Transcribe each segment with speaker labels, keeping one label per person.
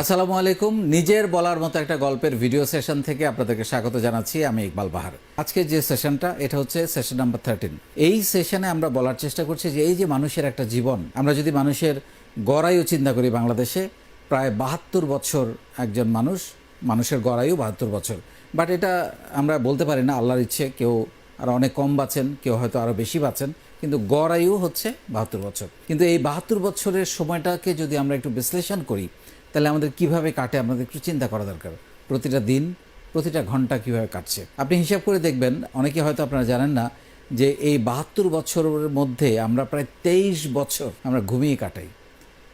Speaker 1: আসসালামু আলাইকুম। নিজের বলার মতো একটা গল্পের ভিডিও সেশন থেকে আপনাদেরকে স্বাগত জানাচ্ছি। আমি ইকবাল বাহার। আজকে যে সেশনটা এটা হচ্ছে সেশন নাম্বার থার্টিন এই সেশনে আমরা বলার চেষ্টা করছি যে, এই যে মানুষের একটা জীবন, আমরা যদি মানুষের গড়াইও চিন্তা করি বাংলাদেশে, প্রায় বাহাত্তর বছর একজন মানুষ, মানুষের গড়াইও বাহাত্তর বছর। বাট এটা আমরা বলতে পারি না, আল্লাহর ইচ্ছে, কেউ আর অনেক কম বাঁচেন, কেউ হয়তো আরও বেশি বাঁচেন, কিন্তু গড় আয়ু হচ্ছে বাহাত্তর বছর। কিন্তু এই বাহাত্তর বছরের সময়টাকে যদি আমরা একটু বিশ্লেষণ করি তাহলে আমাদের কীভাবে কাটে আমাদের একটু চিন্তা করা দরকার। প্রতিটা দিন, প্রতিটা ঘণ্টা কীভাবে কাটছে। আপনি হিসাব করে দেখবেন, অনেকে হয়তো আপনারা জানেন না যে এই বাহাত্তর বছরের মধ্যে আমরা প্রায় তেইশ বছর আমরা ঘুমিয়ে কাটাই।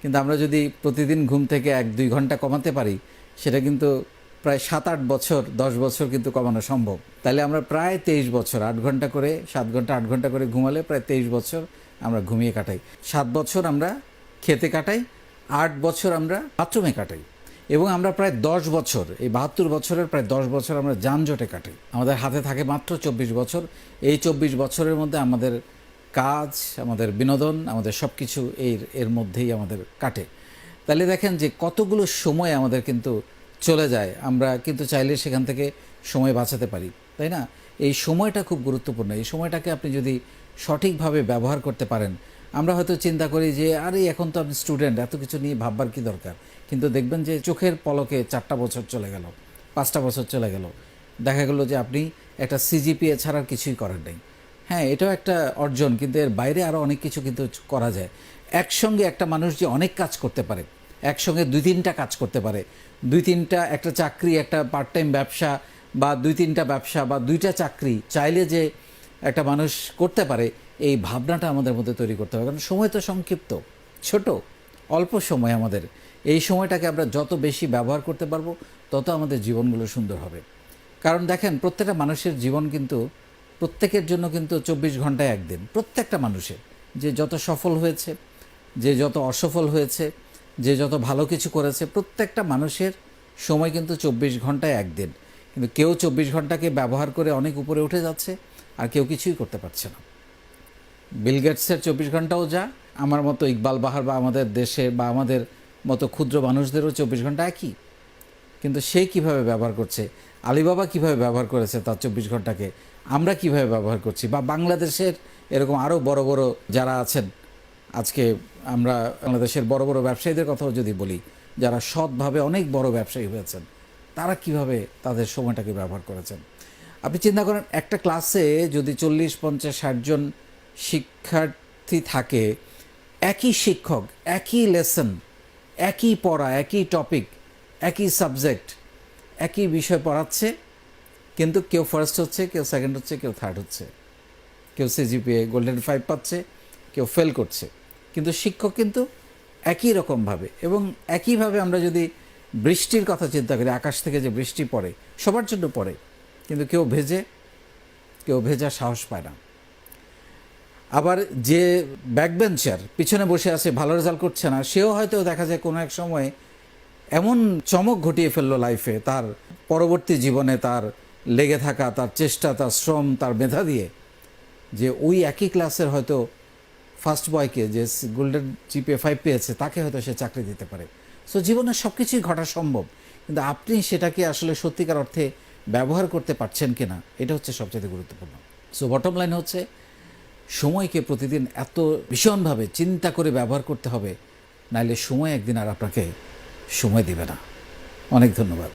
Speaker 1: কিন্তু আমরা যদি প্রতিদিন ঘুম থেকে এক, দুই ঘণ্টা কমাতে পারি, সেটা কিন্তু প্রায় সাত আট বছর, দশ বছর কিন্তু কমানো সম্ভব। তাহলে আমরা প্রায় তেইশ বছর, আট ঘণ্টা করে, সাত ঘণ্টা, আট ঘণ্টা করে ঘুমালে প্রায় তেইশ বছর আমরা ঘুমিয়ে কাটাই। সাত বছর আমরা খেতে কাটাই আট বছর আমরা বাথরুমে কাটাই এবং আমরা প্রায় দশ বছর, এই বাহাত্তর বছরের প্রায় দশ বছর আমরা যানজটে কাটাই। আমাদের হাতে থাকে মাত্র চব্বিশ বছর। এই চব্বিশ বছরের মধ্যে আমাদের কাজ, আমাদের বিনোদন, আমাদের সব কিছু এর এর মধ্যেই আমাদের কাটে। তাহলে দেখেন যে কতগুলো সময় আমাদের কিন্তু চলে যায়। আমরা কিন্তু চাইলে সেখান থেকে সময় বাঁচাতে পারি, তাই না? এই সময়টা খুব গুরুত্বপূর্ণ। এই সময়টাকে আপনি যদি সঠিকভাবে ব্যবহার করতে পারেন আমরা হয়তো চিন্তা করি যে, আরে, এখন তো আপনি স্টুডেন্ট এত কিছু নিয়ে ভাববার কি দরকার? কিন্তু দেখবেন যে, চোখের পলকে চারটা বছর চলে গেল, পাঁচটা বছর চলে গেল। দেখা গেল যে, আপনি একটা সিজিপিএ ছাড়ার কিছুই করার নেই। হ্যাঁ এটাও একটা অর্জন, কিন্তু এর বাইরে আরও অনেক কিছু কিন্তু করা যায়। একসঙ্গে একটা মানুষ যে অনেক কাজ করতে পারে, একসঙ্গে দুই তিনটা কাজ করতে পারে, দুই তিনটা একটা চাকরি, একটা পার্ট টাইম ব্যবসা, বা দুই তিনটা ব্যবসা, বা দুইটা চাকরি, চাইলে যে একটা মানুষ করতে পারে এই ভাবনাটা আমাদের মধ্যে তৈরি করতে হবে। কারণ সময় তো সংক্ষিপ্ত, ছোট, অল্প সময় আমাদের। এই সময়টাকে আমরা যত বেশি ব্যবহার করতে পারব, তত আমাদের জীবনগুলো সুন্দর হবে। কারণ দেখেন, প্রত্যেকটা মানুষের জীবন কিন্তু, প্রত্যেকের জন্য কিন্তু চব্বিশ ঘন্টায় একদিন। প্রত্যেকটা মানুষের। যে যত সফল হয়েছে, যে যত অসফল হয়েছে, যে যত ভালো কিছু করেছে, প্রত্যেকটা মানুষের সময় কিন্তু চব্বিশ ঘন্টায় একদিন। কিন্তু কেউ চব্বিশ ঘন্টাকে ব্যবহার করে অনেক উপরে উঠে যাচ্ছে, আর কেউ কিছুই করতে পারছে না। বিল গেটসের চব্বিশ ঘন্টাও যা, আমার মতো ইকবাল বাহার বা আমাদের দেশে বা আমাদের মতো ক্ষুদ্র মানুষদেরও চব্বিশ ঘণ্টা একই। কিন্তু সে কীভাবে ব্যবহার করছে, আলিবাবা কীভাবে ব্যবহার করেছে তার চব্বিশ ঘন্টাকে, আমরা কীভাবে ব্যবহার করছি, বা বাংলাদেশের এরকম আরও বড় বড় যারা আছেন, আজকে আমরা বাংলাদেশের বড় বড় ব্যবসায়ীদের কথাও যদি বলি, যারা সৎভাবে অনেক বড় ব্যবসায়ী হয়েছেন, তারা কীভাবে তাদের সময়টাকে ব্যবহার করেছেন? আপনি চিন্তা করেন, একটা ক্লাসে যদি চল্লিশ, পঞ্চাশ, ষাট জন শিক্ষার্থী থাকে, একই শিক্ষক, একই লেসন একই পড়া, একই টপিক একই সাবজেক্ট একই বিষয় পড়াচ্ছে, কিন্তু কেউ ফার্স্ট হচ্ছে, কেউ সেকেন্ড হচ্ছে, কেউ থার্ড হচ্ছে। কেউ সিজিপিএ গোল্ডেন ফাইভ পাচ্ছে, কেউ ফেল করছে। কিন্তু শিক্ষক কিন্তু একই রকমভাবে এবং একইভাবে আমরা যদি বৃষ্টির কথা চিন্তা করি, আকাশ থেকে যে বৃষ্টি পড়ে, সবার জন্য পড়ে, কিন্তু কেউ ভেজে, কেউ ভেজা সাহস পায় না। আবার যে ব্যাকবেঞ্চার পিছনে বসে আছে, ভালো রেজাল্ট করছে না, সেও হয়তো দেখা যায় কোনো এক সময় এমন চমক ঘটিয়ে ফেলল লাইফে তার পরবর্তী জীবনে তার লেগে থাকা, তার চেষ্টা, তার শ্রম, তার মেধা দিয়ে, যে ওই একই ক্লাসের হয়তো ফার্স্ট বয়কে যে গোল্ডেন জিপে ফাইভ পেয়েছে, তাকে হয়তো সে চাকরি দিতে পারে। সো জীবনে সব কিছুই ঘটা সম্ভব, কিন্তু আপনি সেটাকে আসলে সত্যিকার অর্থে ব্যবহার করতে পারছেন কিনা, এটা হচ্ছে সবচেয়ে গুরুত্বপূর্ণ। সো বটম লাইন হচ্ছে সময়কে প্রতিদিন এত ভীষণভাবে চিন্তা করে ব্যবহার করতে হবে নাইলে সময় একদিন আর আপনাকে সময় দেবে না। অনেক ধন্যবাদ।